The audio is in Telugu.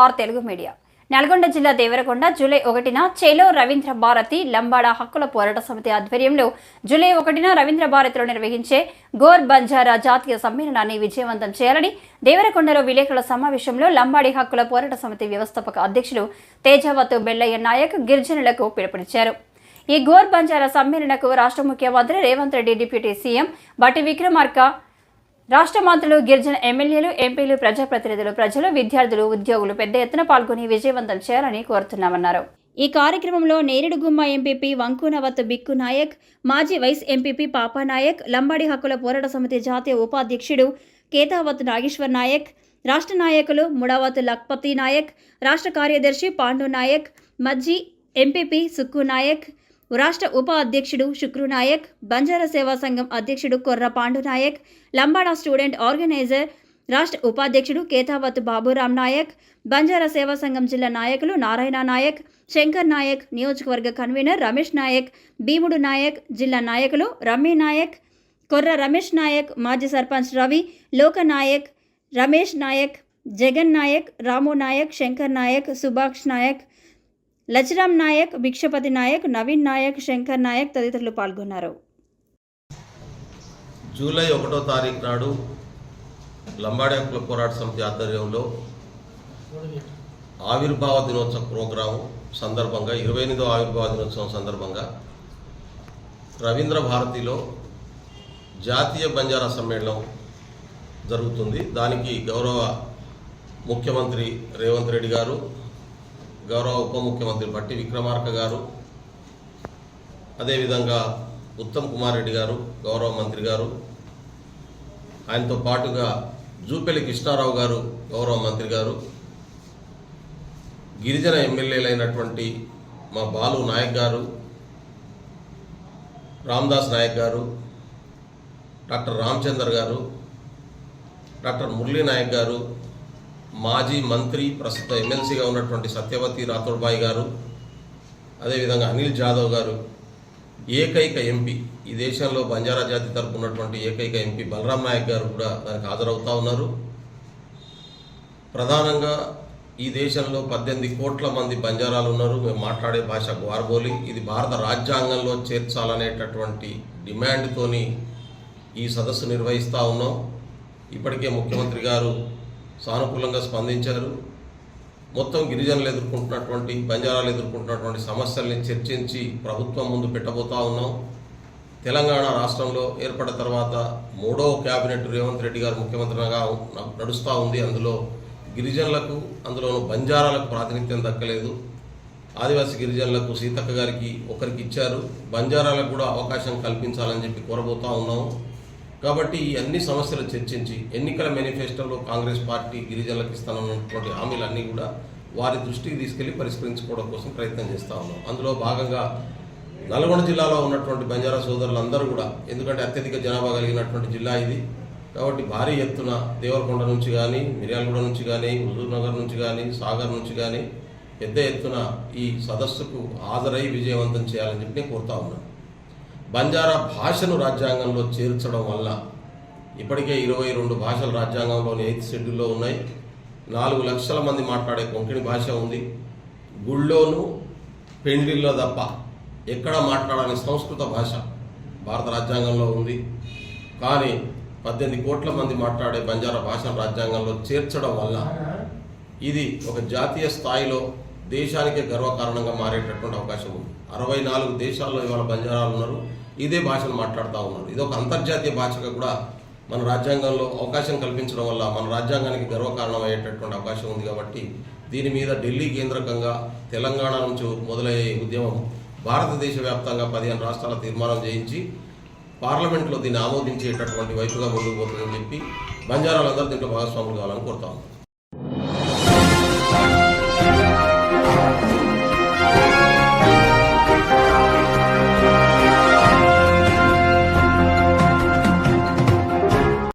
Are Telugu media. నల్గొండ జిల్లా దేవరకొండ జూలై ఒకటిన చేలో రవీంద్ర భారతి లంబాడ హక్కుల పోరాట సమితి ఆధ్వర్యంలో జూలై ఒకటిన రవీంద్ర భారతిలో నిర్వహించే గోర్ బంజారా జాతీయ సమ్మేళనాన్ని విజయవంతం చేయాలని దేవరకొండలో విలేకరుల సమావేశంలో లంబాడి హక్కుల పోరాట సమితి వ్యవస్థాపక అధ్యక్షులు తేజావతు బెల్లయ్య నాయక్ గిరిజనులకు పిలుపునిచ్చారు. ఈ గోర్ బంజారా సమ్మేళనకు రాష్ట్ర ముఖ్యమంత్రి రేవంత్ రెడ్డి డిప్యూటీ సీఎం బట్టి విక్రమార్క రాష్ట్ర మంత్రులు గిరిజన ఎమ్మెల్యేలు ఎంపీలు ప్రజాప్రతినిధులు ప్రజలు విద్యార్థులు ఉద్యోగులు పెద్ద ఎత్తున పాల్గొని విజయవంతం చేయాలని కోరుతున్నామన్నారు. ఈ కార్యక్రమంలో నేరుడుగుమ్మ ఎంపీపీ వంకునవత్ బిక్కు నాయక్ మాజీ వైస్ ఎంపీపీ పాపా నాయక్ లంబాడి హక్కుల పోరాట సమితి జాతీయ ఉపాధ్యక్షుడు కేతావత్ నాగేశ్వర్ నాయక్ రాష్ట్ర నాయకులు ముడావత్ లక్పతి నాయక్ రాష్ట్ర కార్యదర్శి పాండు నాయక్ మజ్జి ఎంపీపీ సుక్కు నాయక్ రాష్ట్ర ఉప అధ్యక్షుడు శుక్రు నాయక్ బంజారా సేవా సంఘం అధ్యక్షుడు కొర్ర పాండు నాయక్ లంబాడా స్టూడెంట్ ఆర్గనైజర్ రాష్ట్ర ఉపాధ్యక్షుడు కేతావత్ బాబురామ్ నాయక్ బంజారా సేవా సంఘం జిల్లా నాయకులు నారాయణ నాయక్ శంకర్ నాయక్ నియోజకవర్గ కన్వీనర్ రమేష్ నాయక్ భీముడు నాయక్ జిల్లా నాయకులు రమ్మి నాయక్ కొర్ర రమేష్ నాయక్ మాజీ సర్పంచ్ రవి లోక నాయక్ రమేష్ నాయక్ జగన్ నాయక్ రాము నాయక్ శంకర్ నాయక్ సుభాష్ నాయక్ లచిరామ్ నాయక్ భిక్షపతి నాయక్ నవీన్ నాయక్ శంకర్ నాయక్ తదితరులు పాల్గొన్నారు. జూలై ఒకటో తారీఖు నాడు లంబాడి పోరాట సమితి ఆధ్వర్యంలో ఆవిర్భావ దినోత్సవ ప్రోగ్రాం సందర్భంగా ఇరవై ఎనిమిదో ఆవిర్భావ దినోత్సవం సందర్భంగా రవీంద్ర భారతిలో జాతీయ బంజారా సమ్మేళనం జరుగుతుంది. దానికి గౌరవ ముఖ్యమంత్రి రేవంత్ రెడ్డి గారు గౌరవ ఉప ముఖ్యమంత్రి పట్టి విక్రమార్క గారు అదేవిధంగా ఉత్తమ్ కుమార్ రెడ్డి గారు గౌరవ మంత్రి గారు ఆయనతో పాటుగా జూపెల్లి కృష్ణారావు గారు గౌరవ మంత్రి గారు గిరిజన ఎమ్మెల్యేలైనటువంటి మా బాలు నాయక్ గారు రామ్దాస్ నాయక్ గారు డాక్టర్ రామచందర్ గారు డాక్టర్ మురళీ నాయక్ గారు మాజీ మంత్రి ప్రస్తుత ఎమ్మెల్సీగా ఉన్నటువంటి సత్యవతి రాథోడ్బాయి గారు అదేవిధంగా అనిల్ జాదవ్ గారు ఏకైక ఎంపీ ఈ దేశంలో బంజారా జాతి తరపు ఉన్నటువంటి ఏకైక ఎంపీ బలరాం నాయక్ గారు కూడా దానికి హాజరవుతూ ఉన్నారు. ప్రధానంగా ఈ దేశంలో పద్దెనిమిది కోట్ల మంది బంజారాలు ఉన్నారు. మేము మాట్లాడే భాష గ్వార్బోలి. ఇది భారత రాజ్యాంగంలో చేర్చాలనేటటువంటి డిమాండ్తోని ఈ సదస్సు నిర్వహిస్తూ ఉన్నాం. ఇప్పటికే ముఖ్యమంత్రి గారు సానుకూలంగా స్పందించారు మొత్తం గిరిజనులు ఎదుర్కొంటున్నటువంటి బంజారాలు ఎదుర్కొంటున్నటువంటి సమస్యల్ని చర్చించి ప్రభుత్వం ముందు పెట్టబోతా ఉన్నాం. తెలంగాణ రాష్ట్రంలో ఏర్పడిన తర్వాత మూడో క్యాబినెట్ రేవంత్ రెడ్డి గారు ముఖ్యమంత్రిగా నడుస్తూ ఉంది. అందులో గిరిజనులకు అందులోనూ బంజారాలకు ప్రాతినిధ్యం దక్కలేదు. ఆదివాసీ గిరిజనులకు సీతక్క గారికి ఒకరికి ఇచ్చారు. బంజారాలకు కూడా అవకాశం కల్పించాలని చెప్పి కోరబోతా ఉన్నాము కాబట్టి ఈ అన్ని సమస్యలు చర్చించి ఎన్నికల మేనిఫెస్టోలో కాంగ్రెస్ పార్టీ గిరిజనులకు ఇస్తానన్నటువంటి హామీలన్నీ కూడా వారి దృష్టికి తీసుకెళ్ళి పరిష్కరించుకోవడం కోసం ప్రయత్నం చేస్తా ఉన్నాం. అందులో భాగంగా నల్గొండ జిల్లాలో ఉన్నటువంటి బంజారా సోదరులందరూ కూడా ఎందుకంటే అత్యధిక జనాభా కలిగినటువంటి జిల్లా ఇది కాబట్టి భారీ ఎత్తున దేవరకొండ నుంచి కానీ మిర్యాలగూడ నుంచి కానీ హుజూర్ నగర్ నుంచి కానీ సాగర్ నుంచి కానీ పెద్ద ఎత్తున ఈ సదస్సుకు హాజరై విజయవంతం చేయాలని చెప్పి నేను కోరుతా ఉన్నాను. బంజారా భాషను రాజ్యాంగంలో చేర్చడం వల్ల ఇప్పటికే ఇరవై రెండు భాషలు రాజ్యాంగంలోని ఎయిత్ షెడ్యూల్లో ఉన్నాయి. నాలుగు లక్షల మంది మాట్లాడే కొంకణి భాష ఉంది. గుళ్ళోను పెండ్లిల్లో తప్ప ఎక్కడ మాట్లాడని సంస్కృత భాష భారత రాజ్యాంగంలో ఉంది. కానీ పద్దెనిమిది కోట్ల మంది మాట్లాడే బంజారా భాషను రాజ్యాంగంలో చేర్చడం వల్ల ఇది ఒక జాతీయ స్థాయిలో దేశానికే గర్వకారణంగా మారేటటువంటి అవకాశం ఉంది. అరవై నాలుగు దేశాల్లో ఇవాళ బంజారాలు ఉన్నారు. ఇదే భాషను మాట్లాడుతూ ఉన్నారు ఇది ఒక అంతర్జాతీయ భాషగా కూడా మన రాజ్యాంగంలో అవకాశం కల్పించడం వల్ల మన రాజ్యాంగానికి గర్వకారణం అయ్యేటటువంటి అవకాశం ఉంది కాబట్టి దీని మీద ఢిల్లీ కేంద్రకంగా తెలంగాణ నుంచి మొదలయ్యే ఉద్యమం భారతదేశ వ్యాప్తంగా పదిహేను రాష్ట్రాల తీర్మానం చేయించి పార్లమెంట్లో దీన్ని ఆమోదించేటటువంటి వైపుగా ముందుకు పోతుందని చెప్పి బంజారాలందరూ దీంట్లో భాగస్వాములు కావాలని కోరుతా